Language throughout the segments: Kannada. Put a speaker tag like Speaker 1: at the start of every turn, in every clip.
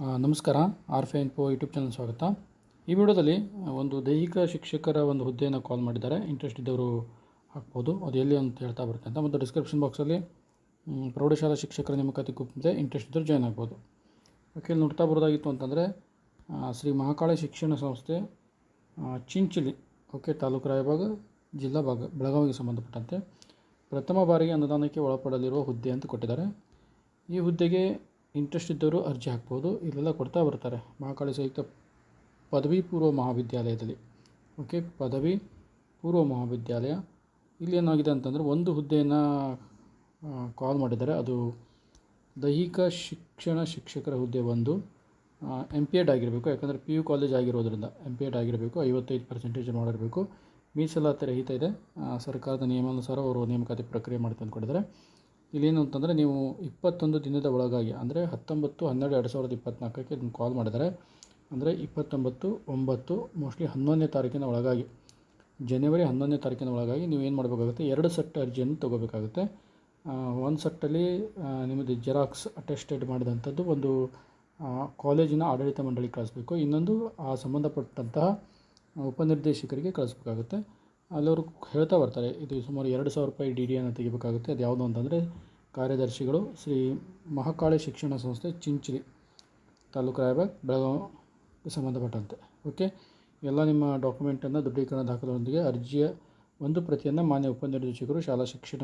Speaker 1: ನಮಸ್ಕಾರ. ಆರ್ ಫೆ ಇನ್ಫೋ ಯೂಟ್ಯೂಬ್ ಚಾನಲ್ ಸ್ವಾಗತ. ಈ ವಿಡಿಯೋದಲ್ಲಿ ಒಂದು ದೈಹಿಕ ಶಿಕ್ಷಕರ ಒಂದು ಹುದ್ದೆಯನ್ನು ಕಾಲ್ ಮಾಡಿದ್ದಾರೆ. ಇಂಟ್ರೆಸ್ಟ್ ಇದ್ದವರು ಹಾಕ್ಬೋದು ಅದು ಎಲ್ಲಿ ಅಂತ ಹೇಳ್ತಾ ಬರುತ್ತೆ ಅಂತ ಮತ್ತು ಡಿಸ್ಕ್ರಿಪ್ಷನ್ ಬಾಕ್ಸಲ್ಲಿ ಪ್ರೌಢಶಾಲಾ ಶಿಕ್ಷಕರ ನೇಮಕಾತಿ ಗುಂಪಿದೆ ಇಂಟ್ರೆಸ್ಟ್ ಇದ್ದರು ಜಾಯ್ನ್ ಆಗ್ಬೋದು. ಓಕೆ ಇಲ್ಲಿ ನೋಡ್ತಾ ಬರೋದಾಗಿತ್ತು ಅಂತಂದರೆ ಶ್ರೀ ಮಹಾಕಾಳಿ ಶಿಕ್ಷಣ ಸಂಸ್ಥೆ ಚಿಂಚಲಿ ಓಕೆ ತಾಲೂಕು ರಾಯಭಾಗ, ಜಿಲ್ಲಾ ಭಾಗ, ಬೆಳಗಾವಿಗೆ ಸಂಬಂಧಪಟ್ಟಂತೆ ಪ್ರಥಮ ಬಾರಿಗೆ ಅನುದಾನಕ್ಕೆ ಒಳಪಡಲಿರುವ ಹುದ್ದೆ ಅಂತ ಕೊಟ್ಟಿದ್ದಾರೆ. ಈ ಹುದ್ದೆಗೆ ಇಂಟ್ರೆಸ್ಟ್ ಇದ್ದವರು ಅರ್ಜಿ ಹಾಕ್ಬೋದು, ಇಲ್ಲೆಲ್ಲ ಕೊಡ್ತಾ ಬರ್ತಾರೆ. ಮಹಾಕಾಳಿ ಸಂಯುಕ್ತ ಪದವಿ ಪೂರ್ವ ಮಹಾವಿದ್ಯಾಲಯದಲ್ಲಿ. ಓಕೆ ಪದವಿ ಪೂರ್ವ ಮಹಾವಿದ್ಯಾಲಯ. ಇಲ್ಲಿ ಏನಾಗಿದೆ ಅಂತಂದರೆ ಒಂದು ಹುದ್ದೆಯನ್ನು ಕಾಲ್ ಮಾಡಿದ್ದಾರೆ. ಅದು ದೈಹಿಕ ಶಿಕ್ಷಣ ಶಿಕ್ಷಕರ ಹುದ್ದೆ ಒಂದು ಎಂ ಪಿ ಎಡ್ ಆಗಿರಬೇಕು. ಯಾಕಂದರೆ ಪಿ ಯು ಕಾಲೇಜ್ ಆಗಿರೋದ್ರಿಂದ ಎಂ ಪಿ ಎಡ್ ಆಗಿರಬೇಕು. ಐವತ್ತೈದು ಪರ್ಸೆಂಟೇಜ್ ಮಾಡಿರಬೇಕು. ಮೀಸಲಾತಿ ರಹಿತ ಇದೆ. ಸರ್ಕಾರದ ನಿಯಮಾನುಸಾರ ಅವರು ನೇಮಕಾತಿ ಪ್ರಕ್ರಿಯೆ ಮಾಡಿ ತಂದುಕೊಟ್ಟಿದ್ದಾರೆ ಇಲ್ಲೇನು ಅಂತಂದರೆ ನೀವು ಇಪ್ಪತ್ತೊಂದು ದಿನದ ಒಳಗಾಗಿ, ಅಂದರೆ ಹತ್ತೊಂಬತ್ತು, ಹನ್ನೆರಡು, ಎರಡು ಸಾವಿರದ ಇಪ್ಪತ್ತ್ನಾಲ್ಕಕ್ಕೆ ಇದನ್ನು ಕಾಲ್ ಮಾಡಿದರೆ, ಅಂದರೆ ಇಪ್ಪತ್ತೊಂಬತ್ತು, ಒಂಬತ್ತು ಮೋಸ್ಟ್ಲಿ ಹನ್ನೊಂದನೇ ತಾರೀಕಿನ ಒಳಗಾಗಿ ಜನವರಿ ಹನ್ನೊಂದನೇ ತಾರೀಕಿನ ಒಳಗಾಗಿ ನೀವು ಏನು ಮಾಡಬೇಕಾಗುತ್ತೆ, ಎರಡು ಸೆಟ್ ಅರ್ಜಿಯನ್ನು ತೊಗೋಬೇಕಾಗುತ್ತೆ. ಒಂದು ಸೆಟ್ಟಲ್ಲಿ ನಿಮ್ಮದು ಜೆರಾಕ್ಸ್ ಅಟೆಸ್ಟೆಡ್ ಮಾಡಿದಂಥದ್ದು ಒಂದು ಕಾಲೇಜಿನ ಆಡಳಿತ ಮಂಡಳಿ ಕಳಿಸ್ಬೇಕು. ಇನ್ನೊಂದು ಆ ಸಂಬಂಧಪಟ್ಟಂತಹ ಉಪನಿರ್ದೇಶಕರಿಗೆ ಕಳಿಸ್ಬೇಕಾಗುತ್ತೆ. ಅಲ್ಲವರು ಹೇಳ್ತಾ ಬರ್ತಾರೆ, ಇದು ಸುಮಾರು ಎರಡು ಸಾವಿರ ರೂಪಾಯಿ ಡಿ ಡಿಯನ್ನು ತೆಗಿಬೇಕಾಗುತ್ತೆ. ಅದು ಯಾವುದು ಅಂತಂದರೆ ಕಾರ್ಯದರ್ಶಿಗಳು ಶ್ರೀ ಮಹಾಕಾಳಿ ಶಿಕ್ಷಣ ಸಂಸ್ಥೆ ಚಿಂಚಲಿ ತಾಲೂಕು ರಾಯಬಾಗ್ ಬೆಳಗಾವಿ ಸಂಬಂಧಪಟ್ಟಂತೆ. ಓಕೆ? ಎಲ್ಲ ನಿಮ್ಮ ಡಾಕ್ಯುಮೆಂಟನ್ನು ದೃಢೀಕರಣ ದಾಖಲೆಯೊಂದಿಗೆ ಅರ್ಜಿಯ ಒಂದು ಪ್ರತಿಯನ್ನು ಮಾನ್ಯ ಉಪನಿರ್ದೇಶಕರು ಶಾಲಾ ಶಿಕ್ಷಣ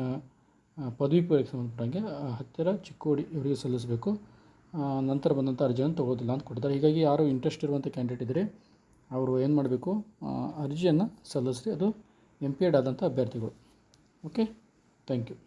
Speaker 1: ಪದವಿ ಪೂರ್ವಕ್ಕೆ ಸಂಬಂಧಪಟ್ಟಂಗೆ ಹತ್ತಿರ ಚಿಕ್ಕೋಡಿ ಇವರಿಗೆ ಸಲ್ಲಿಸಬೇಕು. ನಂತರ ಬಂದಂಥ ಅರ್ಜಿಯನ್ನು ತೊಗೋದಿಲ್ಲ ಅಂತ ಕೊಟ್ಟಿದ್ದಾರೆ. ಹೀಗಾಗಿ ಯಾರು ಇಂಟ್ರೆಸ್ಟ್ ಇರುವಂಥ ಕ್ಯಾಂಡಿಡೇಟ್ ಇದ್ದರೆ ಅವರು ಏನು ಮಾಡಬೇಕು? ಅರ್ಜಿಯನ್ನು ಸಲ್ಲಿಸ್ರಿ. ಅದು ಎಂ ಪಿ ಎಡ್ ಆದಂಥ ಅಭ್ಯರ್ಥಿಗಳು. Okay thank you